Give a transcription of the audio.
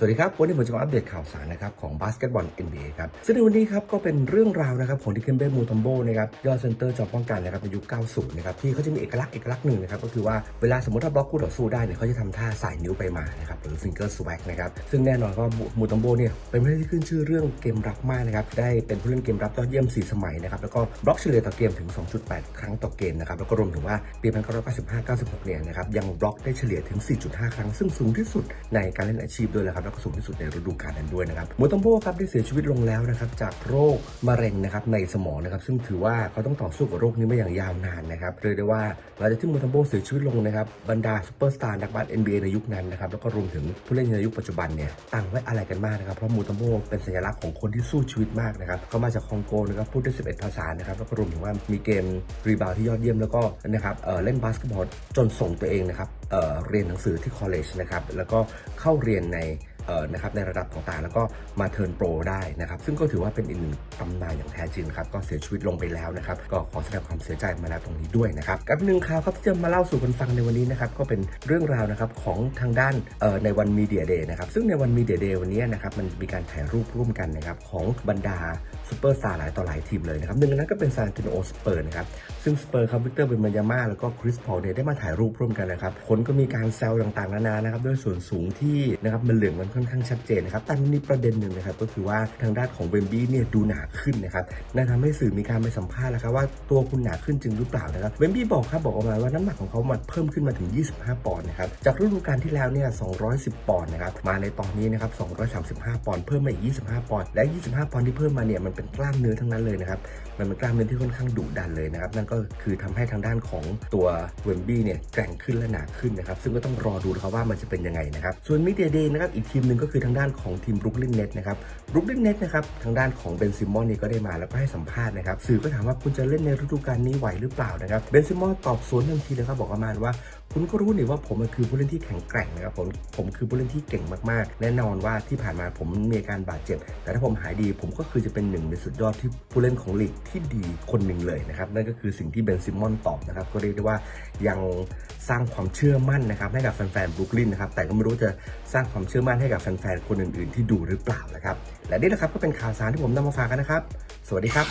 สวัสดีครับ วันนี้ผมจะมาอัปเดตข่าวสารนะครับของบาสเกตบอล NBA ครับซึ่งในวันนี้ครับก็เป็นเรื่องราวนะครับของดิเคนเบมูทอมโบนะครับยอดเซนเตอร์จอมป้องกันนะครับในยุค 90 นะครับที่เขาจะมีเอกลักษณ์เอกลักษณ์หนึ่งนะครับก็คือว่าเวลาสมมติถ้าบล็อกคู่ต่อสู้ได้เนี่ยเขาจะทำท่าสายนิ้วไปมานะครับหรือฟิงเกอร์สวักนะครับซึ่งแน่นอนว่ามูทอมโบเนี่ยเป็นผู้เล่นที่ขึ้นชื่อเรื่องเกมรับมากนะครับได้เป็นผู้เล่นเกมรับยอดเยี่ยม 4 สมัยนะครับแล้วก็บล็อกเฉลี่ยต่อเกมถึง 2.8 ครั้งต่อเกมนะครับแล้วก็รวมถึงว่าปี1995-96 เนี่ยนะครับยังบล็อกได้เฉลี่ยถึง 4.5 ครั้ง ซึ่งสูงที่สุดในการเล่นอาชีพด้วยนะครับแล้วก็สูงที่สุดในฤดูกาลนั้นด้วยนะครับมูตอมโบครับได้เสียชีวิตลงแล้วนะครับจากโรคมะเร็งนะครับในสมองนะครับซึ่งถือว่าเขาต้องต่อสู้กับโรคนี้มาอย่างยาวนานนะครับเรียกได้ว่าหลังจากที่มูตอมโบเสียชีวิตลงนะครับบรรดาซูเปอร์สตาร์นักบาส NBA ในยุคนั้นนะครับแล้วก็รวมถึงผู้เล่นในยุคปัจจุบันเนี่ยต่างไว้อะไรกันมากนะครับเพราะมูตโมโบเป็นสัญลักษณ์ของคนที่สู้ชีวิตมากนะครับเขามาจากคองโกนะครับพูดได้ 11 ภาษานะครับแล้วก็รวมถึงว่ามีเกมรีบาวที่ยอดเยี่ยมแล้วก็นะครับเเล่นบาสเกตบอลจนส่งตัวเองนะครับเเรียนหนังสือที่คอลเลจนะครับแล้วก็เข้าเรียนใน นะครับในระดับต่างๆ แล้วก็มาเทิร์นโปรได้นะครับซึ่งก็ถือว่าเป็นอีกหนึ่งตำนานอย่างแท้จริงครับก็เสียชีวิตลงไปแล้วนะครับก็ขอแสดงความเสียใจมาแล้วตรงนี้ด้วยนะครับกับหนึ่งข่าวครับที่จะมาเล่าสู่กันฟังในวันนี้นะครับก็เป็นเรื่องราวนะครับของทางด้านในวันมีเดียเดย์นะครับซึ่งในวันมีเดียเดย์วันนี้นะครับมันมีการถ่ายรูปร่วมกันนะครับของบรรดาซูเปอร์สตาร์หลายต่อหลายทีมเลยนะครับหนึ่งในนั้นก็เป็นซานติโนสเปอร์นะครับซึ่งสเปอร์ครับวิกเตอร์เบนบัญญาม่าแล้วก็คริสพอลเนี่ยได้มาถ่ายรูปร่วมกันนะครับคนก็มีการแซวต่างๆนานานะครับด้วยส่วนสูงที่นะครับมันเหลืองมันค่อนข้างชัดเจนนะครับ แต่มันมีประเด็นหนึ่งนะครับ ก็คือว่าทางด้านของเวมบี้เนี่ยดูหนาขึ้นนะครับนั่นทำให้สื่อมีการไปสัมภาษณ์แล้วครับว่าตัวคุณหนาขึ้นจริงหรือเปล่านะครับ เวมบี้บอกครับบอกออกมาว่าน้ำหนักของเขามันเพิ่มขึ้นมาถึง 25 ปอนด์นะครับ จากฤดูกาลที่แล้วเนี่ย 210 ปอนด์นะครับ มาในตอนนี้นะครับ 235 ปอนด์ เพิ่มมาอีก 25 ปอนด์ และ 25 ปอนด์ที่เพิ่มมาเนี่ยมันเป็นกล้ามเนื้อทั้งนั้นเลยนะครับ มันเป็นกล้ามเนื้อที่ค่อนข้างดุดันเลยนะครับ นั่นก็คือทำให้ทางด้านของตัวเวมบี้เนี่ยแกร่งขึ้นและหนาขึ้นนะครับ ซึ่งก็ต้องรอดูนะครับว่ามันจะเป็นยังไงนะครับ ส่วนมิเดียเดย์นะครับอีกทีีมหนึ่งก็คือทางด้านของทีมบรุกลินเน็ตนะครับบรุกลินเน็ตนะครับทางด้านของเบนซิมอนนี่ก็ได้มาแล้วก็ให้สัมภาษณ์นะครับสื่อก็ถามว่าคุณจะเล่นในฤดูกาลนี้ไหวหรือเปล่านะครับเบนซิมอนตอบสวนทันทีเลยครับบอกประมาณว่าคุณก็รู้นี่ว่าผมคือผู้เล่นที่แข็งแกร่งนะครับผมผมคือผู้เล่นที่เก่งมากๆ แน่นอนว่าที่ผ่านมาผมมีอาการบาดเจ็บ แต่ถ้าผมหายดีผมก็คือจะเป็นหนึ่งในสุดยอดที่ผู้เล่นของลีกที่ดีคนหนึ่งเลยนะครับนั่นก็คือสิ่งที่เบนซิมอนตอบนะครับก็เรียกได้ว่ายังสร้างความเชื่อมั่นนะครับให้กับแฟนๆบรุกลินนะครับแต่ก็ไม่รู้จะสร้างความเชื่อมั่นให้กับแฟนๆคนอื่นๆ ที่ดูหรือเปล่านะครับและนี่แหละครับก็เป็นข่าวสารที่ผมนำมาฝากกันนะครับ สวัสดีครับ